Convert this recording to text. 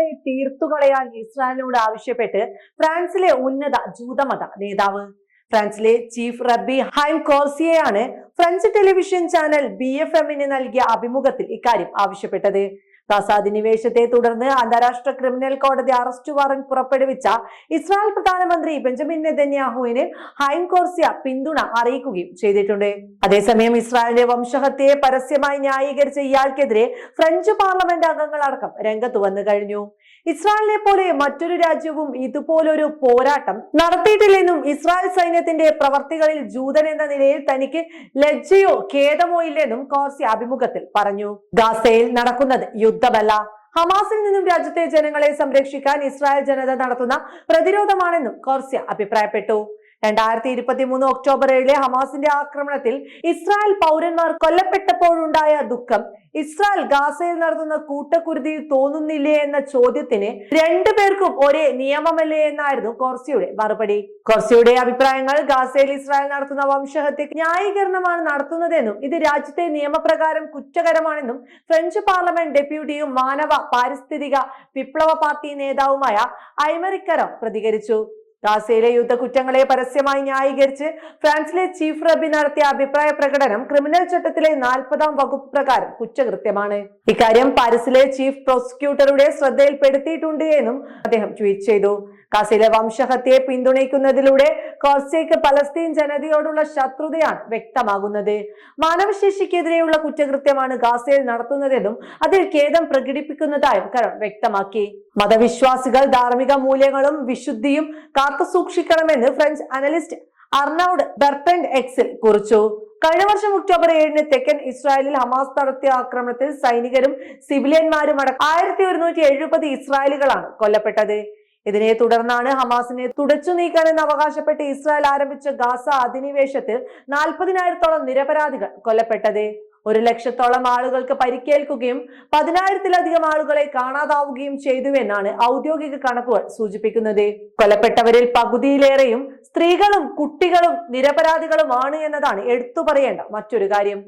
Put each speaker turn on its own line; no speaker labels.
ഗാസകളെ തീർത്തുകളയാൻ ഇസ്രായേലിനോട് ആവശ്യപ്പെട്ട് ഫ്രാൻസിലെ ഉന്നത ജൂതമത നേതാവ്. ഫ്രാൻസിലെ chief rabbi Haim കോർസിയെയാണ് French television channel B F എമ്മിന് നൽകിയ അഭിമുഖത്തിൽ ഇക്കാര്യം ആവശ്യപ്പെട്ടത്. ഗാസ അധിനിവേശത്തെ തുടർന്ന് അന്താരാഷ്ട്ര ക്രിമിനൽ കോടതി അറസ്റ്റ് വാറന്റ് പുറപ്പെടുവിച്ച ഇസ്രായേൽ പ്രധാനമന്ത്രി ബെഞ്ചമിൻ നെതന്യാഹുവിന് ഹൈം കോർസിയ പിന്തുണ അറിയിക്കുകയും ചെയ്തിട്ടുണ്ട്. അതേസമയം ഇസ്രായേലിന്റെ വംശഹത്യയെ പരസ്യമായി ന്യായീകരിച്ച ഇയാൾക്കെതിരെ ഫ്രഞ്ച് പാർലമെന്റ് അംഗങ്ങൾ അടക്കം രംഗത്ത് വന്നു കഴിഞ്ഞു. ഇസ്രായേലിനെ പോലെ മറ്റൊരു രാജ്യവും ഇതുപോലൊരു പോരാട്ടം നടത്തിയിട്ടില്ലെന്നും ഇസ്രായേൽ സൈന്യത്തിന്റെ പ്രവർത്തികളിൽ ജൂതൻ എന്ന നിലയിൽ തനിക്ക് ലജ്ജയോ ഖേദമോ ഇല്ലെന്നും കോർസി അഭിമുഖത്തിൽ പറഞ്ഞു. ഗാസയിൽ നടക്കുന്നത് യുദ്ധമല്ല. ഹമാസിൽ നിന്നും രാജ്യത്തെ ജനങ്ങളെ സംരക്ഷിക്കാൻ ഇസ്രായേൽ ജനത നടത്തുന്ന പ്രതിരോധമാണെന്നും കോർസ്യ അഭിപ്രായപ്പെട്ടു. രണ്ടായിരത്തി ഇരുപത്തി മൂന്ന് ഒക്ടോബർ ഏഴിലെ ഹമാസിന്റെ ആക്രമണത്തിൽ ഇസ്രായേൽ പൗരന്മാർ കൊല്ലപ്പെട്ടപ്പോഴുണ്ടായ ദുഃഖം. ഇസ്രായേൽ ഗാസയിൽ നടത്തുന്ന കൂട്ടക്കുരുതി തോന്നുന്നില്ലേ എന്ന ചോദ്യത്തിന് രണ്ടു പേർക്കും ഒരേ നിയമമല്ലേ എന്നായിരുന്നു കോർസിയുടെ മറുപടി. കോർസിയുടെ അഭിപ്രായങ്ങൾ ഗാസയിൽ ഇസ്രായേൽ നടത്തുന്ന വംശഹത്യ ന്യായീകരണമാണ് നടത്തുന്നതെന്നും ഇത് രാജ്യത്തെ നിയമപ്രകാരം കുറ്റകരമാണെന്നും ഫ്രഞ്ച് പാർലമെന്റ് ഡെപ്യൂട്ടിയും മാനവ പാരിസ്ഥിതിക വിപ്ലവ പാർട്ടി നേതാവുമായ ഐമറിക്കറോ പ്രതികരിച്ചു. ഗാസയിലെ യുദ്ധക്കുറ്റങ്ങളെ പരസ്യമായി ന്യായീകരിച്ച് ഫ്രാൻസിലെ ചീഫ് റബി നടത്തിയ അഭിപ്രായ പ്രകടനം ക്രിമിനൽ ചട്ടത്തിലെ നാൽപ്പതാം വകുപ്പ് പ്രകാരം കുറ്റകൃത്യമാണ്. ഇക്കാര്യം പാരീസിലെ ചീഫ് പ്രോസിക്യൂട്ടറുടെ ശ്രദ്ധയിൽപ്പെടുത്തിയിട്ടുണ്ട് എന്നും അദ്ദേഹം ട്വീറ്റ് ചെയ്തു. ഗാസയിലെ വംശഹത്യയെ പിന്തുണയ്ക്കുന്നതിലൂടെ കോസ്റ്റേക്ക് പലസ്തീൻ ജനതയോടുള്ള ശത്രുതയാണ് വ്യക്തമാകുന്നത്. മാനവശേഷിക്കെതിരെയുള്ള കുറ്റകൃത്യമാണ് ഗാസയിൽ നടത്തുന്നതെന്നും അതിൽ ഖേദം പ്രകടിപ്പിക്കുന്നതായും കരം വ്യക്തമാക്കി. മതവിശ്വാസികൾ ധാർമ്മിക മൂല്യങ്ങളും വിശുദ്ധിയും കാത്തുസൂക്ഷിക്കണമെന്ന് ഫ്രഞ്ച് അനലിസ്റ്റ് അർണൌഡ് ബെർട്രൻഡ് എക്സിൽ കുറിച്ചു. കഴിഞ്ഞ വർഷം ഒക്ടോബർ ഏഴിന് തെക്കൻ ഇസ്രായേലിൽ ഹമാസ് നടത്തിയ ആക്രമണത്തിൽ സൈനികരും സിവിലിയന്മാരും അടക്കം ആയിരത്തി ഒരുന്നൂറ്റി എഴുപത് ഇസ്രായേലുകളാണ് കൊല്ലപ്പെട്ടത്. ഇതിനെ തുടർന്നാണ് ഹമാസിനെ തുടച്ചു നീക്കാനെന്ന് അവകാശപ്പെട്ട് ഇസ്രായേൽ ആരംഭിച്ച ഗാസ അധിനിവേശത്തിൽ നാൽപ്പതിനായിരത്തോളം നിരപരാധികൾ കൊല്ലപ്പെട്ടത്. ഒരു ലക്ഷത്തോളം ആളുകൾക്ക് പരിക്കേൽക്കുകയും പതിനായിരത്തിലധികം ആളുകളെ കാണാതാവുകയും ചെയ്തുവെന്നാണ് ഔദ്യോഗിക കണക്കുകൾ സൂചിപ്പിക്കുന്നത്. കൊല്ലപ്പെട്ടവരിൽ പകുതിയിലേറെയും സ്ത്രീകളും കുട്ടികളും നിരപരാധികളുമാണ് എന്നതാണ് എടുത്തു പറയേണ്ട മറ്റൊരു കാര്യം.